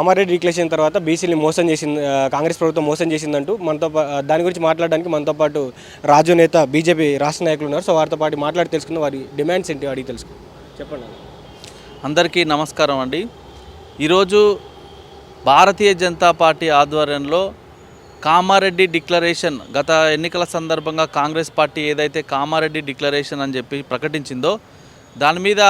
Kamareddy declaration తర్వాత బీసీని మోసం చేసింది కాంగ్రెస్ ప్రభుత్వం మోసం చేసిందంటూ మనతో దాని గురించి మాట్లాడడానికి మనతో పాటు రాజు నేత బీజేపీ రాష్ట్ర నాయకులు ఉన్నారు. సో వారితో పాటు మాట్లాడి తెలుసుకున్న వారి డిమాండ్స్ ఏంటి అడిగి తెలుసుకు చెప్పండి అందరికీ నమస్కారం అండి. ఈరోజు భారతీయ జనతా పార్టీ ఆధ్వర్యంలో కామారెడ్డి డిక్లరేషన్ గత ఎన్నికల సందర్భంగా కాంగ్రెస్ పార్టీ ఏదైతే కామారెడ్డి డిక్లరేషన్ అని చెప్పి ప్రకటించిందో దాని మీద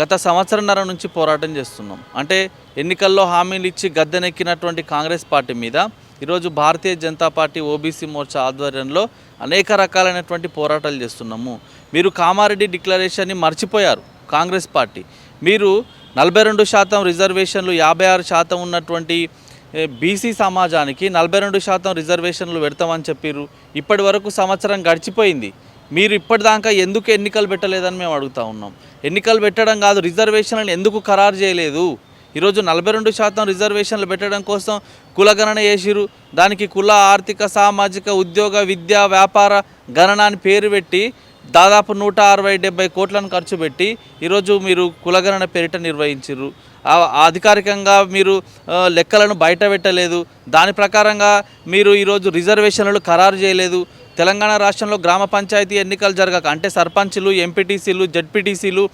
గత సంవత్సరంన్నర నుంచి పోరాటం చేస్తున్నాం. అంటే ఎన్నికల్లో హామీలు ఇచ్చి గద్దెనెక్కినటువంటి కాంగ్రెస్ పార్టీ మీద ఈరోజు భారతీయ జనతా పార్టీ ఓబీసీ మోర్చా ఆధ్వర్యంలో అనేక రకాలైనటువంటి పోరాటాలు చేస్తున్నాము. మీరు కామారెడ్డి డిక్లరేషన్ని మర్చిపోయారు కాంగ్రెస్ పార్టీ. మీరు నలభై రెండు శాతం రిజర్వేషన్లు యాభై ఆరు శాతం ఉన్నటువంటి బీసీ సమాజానికి నలభై రెండు శాతం రిజర్వేషన్లు పెడతామని చెప్పారు ఇప్పటి వరకు సంవత్సరం గడిచిపోయింది. మీరు ఇప్పటిదాకా ఎందుకు ఎన్నికలు పెట్టలేదని మేము అడుగుతా ఉన్నాం. ఎన్నికలు పెట్టడం కాదు రిజర్వేషన్లను ఎందుకు ఖరారు చేయలేదు? ఈరోజు నలభై రెండు శాతం రిజర్వేషన్లు పెట్టడం కోసం కులగణన చేసిరు దానికి కుల ఆర్థిక సామాజిక ఉద్యోగ విద్య వ్యాపార గణన అని పేరు పెట్టి దాదాపు నూట అరవై డెబ్బై కోట్లను ఖర్చు పెట్టి ఈరోజు మీరు కులగణన పేరిట నిర్వహించారు అధికారికంగా మీరు లెక్కలను బయట పెట్టలేదు. దాని ప్రకారంగా మీరు ఈరోజు రిజర్వేషన్లు ఖరారు చేయలేదు. తెలంగాణ రాష్ట్రంలో గ్రామ పంచాయతీ ఎన్నికలు జరగక అంటే సర్పంచ్లు ఎంపీటీసీలు జడ్పీటీసీలు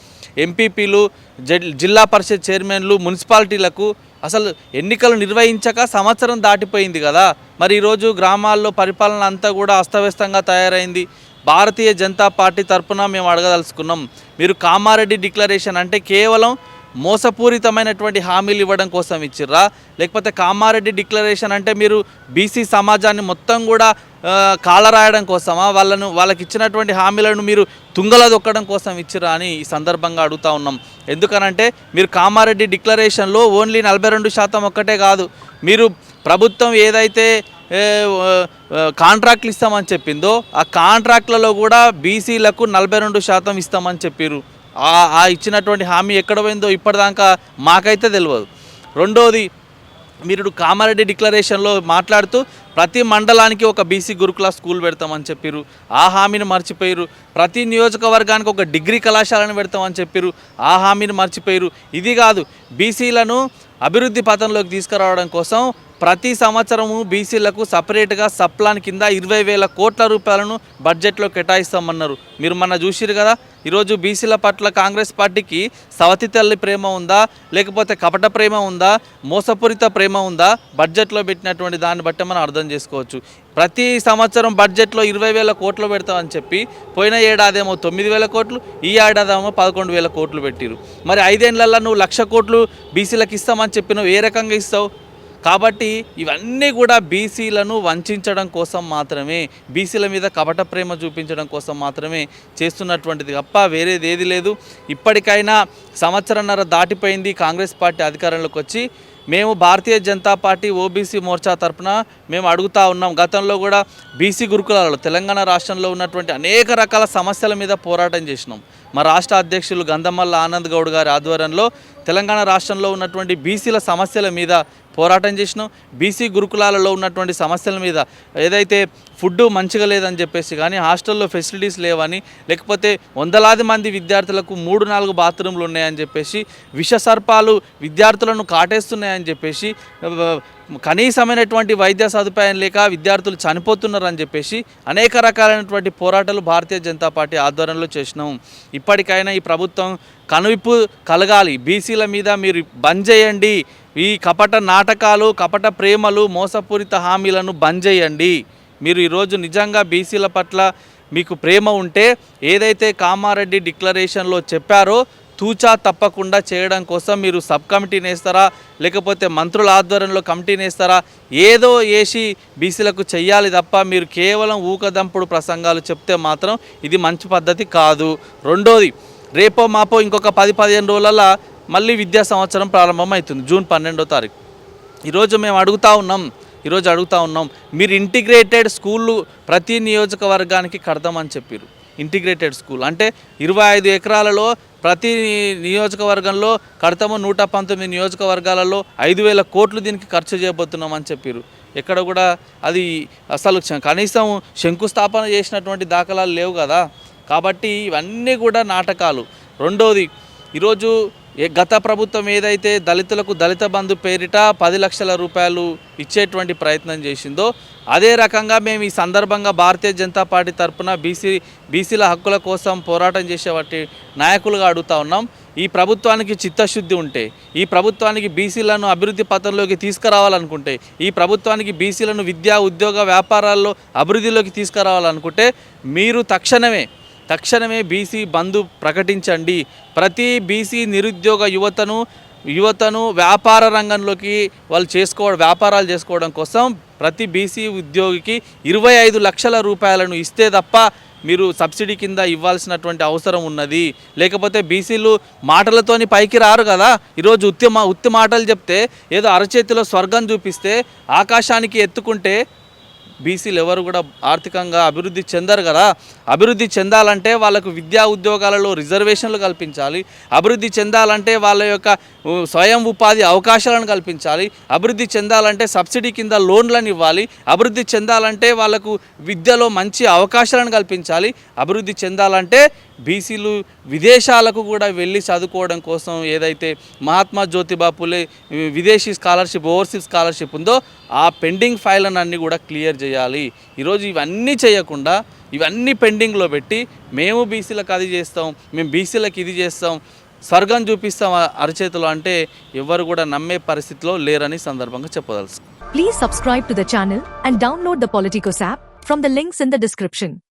ఎంపీపీలు జడ్ జిల్లా పరిషత్ చైర్మన్లు మున్సిపాలిటీలకు అసలు ఎన్నికలు నిర్వహించక సంవత్సరం దాటిపోయింది కదా. మరి ఈరోజు గ్రామాల్లో పరిపాలన అంతా కూడా అస్తవ్యస్తంగా తయారైంది. భారతీయ జనతా పార్టీ తరఫున మేము అడగదలుచుకున్నాం. మీరు కామారెడ్డి డిక్లరేషన్ అంటే కేవలం మోసపూరితమైనటువంటి హామీలు ఇవ్వడం కోసం ఇచ్చిర్రా? లేకపోతే కామారెడ్డి డిక్లరేషన్ అంటే మీరు బీసీ సమాజాన్ని మొత్తం కూడా కాలరాయడం కోసమా? వాళ్ళను వాళ్ళకి ఇచ్చినటువంటి హామీలను మీరు తుంగల దొక్కడం కోసం ఇచ్చిరా అని ఈ సందర్భంగా అడుగుతా ఉన్నాం. ఎందుకనంటే మీరు కామారెడ్డి డిక్లరేషన్లో ఓన్లీ నలభై రెండు శాతం ఒక్కటే కాదు. మీరు ప్రభుత్వం ఏదైతే కాంట్రాక్ట్లు ఇస్తామని చెప్పిందో ఆ కాంట్రాక్ట్లలో కూడా బీసీలకు నలభై రెండు శాతం ఇస్తామని చెప్పారు ఆ ఆ ఇచ్చినటువంటి హామీ ఎక్కడ పోయిందో ఇప్పటిదాకా మాకైతే తెలియదు రెండోది మీరు కామారెడ్డి డిక్లరేషన్లో మాట్లాడుతూ ప్రతి మండలానికి ఒక బీసీ గురుకుల స్కూల్ పెడతామని చెప్పారు ఆ హామీని మర్చిపోయారు ప్రతి నియోజకవర్గానికి ఒక డిగ్రీ కళాశాలను పెడతామని చెప్పారు ఆ హామీని మర్చిపోయారు ఇది కాదు బీసీలను అభివృద్ధి పథంలోకి తీసుకురావడం కోసం ప్రతి సంవత్సరము బీసీలకు సపరేట్గా సప్లాన్ కింద ఇరవై వేల కోట్ల రూపాయలను బడ్జెట్లో కేటాయిస్తామన్నారు. మీరు మొన్న చూసిరు కదా ఈరోజు బీసీల పట్ల కాంగ్రెస్ పార్టీకి సవతి తల్లి ప్రేమ ఉందా లేకపోతే కపట ప్రేమ ఉందా మోసపూరిత ప్రేమ ఉందా బడ్జెట్లో పెట్టినటువంటి దాన్ని బట్టి మనం అర్థం చేసుకోవచ్చు. ప్రతి సంవత్సరం బడ్జెట్లో ఇరవై వేల కోట్లు పెడతామని చెప్పి పోయిన ఏడాదేమో తొమ్మిది వేల కోట్లు ఈ ఏడాదేమో పదకొండు వేల కోట్లు పెట్టిరు మరి ఐదేళ్ళలో నువ్వు లక్ష కోట్లు బీసీలకు ఇస్తామని చెప్పి నువ్వు ఏ రకంగా ఇస్తావు? కాబట్టి ఇవన్నీ కూడా బీసీలను వంచడం కోసం మాత్రమే బీసీల మీద కపట ప్రేమ చూపించడం కోసం మాత్రమే చేస్తున్నటువంటిది తప్ప వేరేది ఏది లేదు. ఇప్పటికైనా సంవత్సరంన్నర దాటిపోయింది కాంగ్రెస్ పార్టీ అధికారంలోకి వచ్చి మేము భారతీయ జనతా పార్టీ ఓబీసీ మోర్చా తరపున మేము అడుగుతా ఉన్నాం. గతంలో కూడా బీసీ గురుకులాలలో తెలంగాణ రాష్ట్రంలో ఉన్నటువంటి అనేక రకాల సమస్యల మీద పోరాటం చేసినాం. మా రాష్ట్ర అధ్యక్షులు గంధమల్ల ఆనంద్ గౌడ్ గారి ఆధ్వర్యంలో తెలంగాణ రాష్ట్రంలో ఉన్నటువంటి బీసీల సమస్యల మీద పోరాటం చేసినాం. బీసీ గురుకులాలలో ఉన్నటువంటి సమస్యల మీద ఏదైతే ఫుడ్ మంచిగా లేదని చెప్పేసి కానీ హాస్టల్లో ఫెసిలిటీస్ లేవని లేకపోతే వందలాది మంది విద్యార్థులకు మూడు నాలుగు బాత్రూమ్లు ఉన్నాయని చెప్పేసి విష సర్పాలు విద్యార్థులను కాటేస్తున్నాయని చెప్పేసి కనీసమైనటువంటి వైద్య సదుపాయం లేక విద్యార్థులు చనిపోతున్నారని చెప్పేసి అనేక రకాలైనటువంటి పోరాటాలు భారతీయ జనతా పార్టీ ఆధ్వర్యంలో చేసినాం. ఇప్పటికైనా ఈ ప్రభుత్వం కనువిప్పు కలగాలి. బీసీల మీద మీరు బంద్ చేయండి. ఈ కపట నాటకాలు కపట ప్రేమలు మోసపూరిత హామీలను బంద్ చేయండి. మీరు ఈరోజు నిజంగా బీసీల పట్ల మీకు ప్రేమ ఉంటే ఏదైతే కామారెడ్డి డిక్లరేషన్లో చెప్పారో తూచా తప్పకుండా చేయడం కోసం మీరు సబ్ కమిటీని వేస్తారా లేకపోతే మంత్రుల ఆధ్వర్యంలో కమిటీని వేస్తారా ఏదో వేసి బీసీలకు చెయ్యాలి తప్ప మీరు కేవలం ఊకదంపుడు ప్రసంగాలు చెప్తే మాత్రం ఇది మంచి పద్ధతి కాదు. రెండోది రేపో మాపో ఇంకొక పది పదిహేను రోజులలో మళ్ళీ విద్యా సంవత్సరం ప్రారంభమవుతుంది. జూన్ పన్నెండో తారీఖు. ఈరోజు మేము అడుగుతా ఉన్నాం. ఈరోజు అడుగుతా ఉన్నాం మీరు ఇంటిగ్రేటెడ్ స్కూళ్ళు ప్రతి నియోజకవర్గానికి కడదామని చెప్పారు ఇంటిగ్రేటెడ్ స్కూల్. అంటే ఇరవై ఐదు ఎకరాలలో ప్రతి నియోజకవర్గంలో కడతాము నూట పంతొమ్మిది నియోజకవర్గాలలో ఐదు వేల కోట్లు దీనికి ఖర్చు చేయబోతున్నామని చెప్పారు ఎక్కడ కూడా అది అసలు కనీసం శంకుస్థాపన చేసినటువంటి దాఖలాలు లేవు కదా. కాబట్టి ఇవన్నీ కూడా నాటకాలు. రెండోది ఈరోజు ఏ గత ప్రభుత్వం ఏదైతే దళితులకు దళిత బంధు పేరిట పది లక్షల రూపాయలు ఇచ్చేటువంటి ప్రయత్నం చేసిందో అదే రకంగా మేము ఈ సందర్భంగా భారతీయ జనతా పార్టీ తరఫున బీసీ బీసీల హక్కుల కోసం పోరాటం చేసేవంటి నాయకులుగా అడుగుతా ఉన్నాం. ఈ ప్రభుత్వానికి చిత్తశుద్ధి ఉంటే ఈ ప్రభుత్వానికి బీసీలను అభివృద్ధి పథంలోకి తీసుకురావాలనుకుంటే ఈ ప్రభుత్వానికి బీసీలను విద్యా ఉద్యోగ వ్యాపారాల్లో అభివృద్ధిలోకి తీసుకురావాలనుకుంటే మీరు తక్షణమే తక్షణమే బీసీ బంధు ప్రకటించండి. ప్రతి బీసీ నిరుద్యోగ యువతను యువతను వ్యాపార రంగంలోకి వాళ్ళు చేసుకోవడం వ్యాపారాలు చేసుకోవడం కోసం ప్రతి బీసీ ఉద్యోగికి ఇరవై ఐదు లక్షల రూపాయలను ఇస్తే తప్ప మీరు సబ్సిడీ కింద ఇవ్వాల్సినటువంటి అవసరం ఉన్నది. లేకపోతే బీసీలు మాటలతోని పైకి రారు కదా. ఈరోజు ఉత్తి మా ఉత్తి మాటలు చెప్తే ఏదో అరచేతిలో స్వర్గం చూపిస్తే ఆకాశానికి ఎత్తుకుంటే బీసీలు ఎవరు కూడా ఆర్థికంగా అభివృద్ధి చెందరు కదా. అభివృద్ధి చెందాలంటే వాళ్ళకు విద్యా ఉద్యోగాలలో రిజర్వేషన్లు కల్పించాలి. అభివృద్ధి చెందాలంటే వాళ్ళ యొక్క స్వయం ఉపాధి అవకాశాలను కల్పించాలి. అభివృద్ధి చెందాలంటే సబ్సిడీ కింద లోన్లను ఇవ్వాలి. అభివృద్ధి చెందాలంటే వాళ్ళకు విద్యలో మంచి అవకాశాలను కల్పించాలి. అభివృద్ధి చెందాలంటే బీసీలు విదేశాలకు కూడా వెళ్ళి చదువుకోవడం కోసం ఏదైతే మహాత్మా జ్యోతిబా పులే విదేశీ స్కాలర్షిప్ ఓవర్సీస్ స్కాలర్షిప్ ఉందో ఆ పెండింగ్ ఫైళ్ళను అన్నీ కూడా క్లియర్ చేయాలి. ఈరోజు ఇవన్నీ చేయకుండా ఇవన్నీ పెండింగ్లో పెట్టి మేము బీసీలకు అది చేస్తాం మేము బీసీలకు ఇది చేస్తాం స్వర్గం చూపిస్తాం అరచేతిలో అంటే ఎవరు కూడా నమ్మే పరిస్థితిలో లేరని సందర్భంగా చెప్పదలుసు please subscribe to the channel and download the Politicos app from the links in the description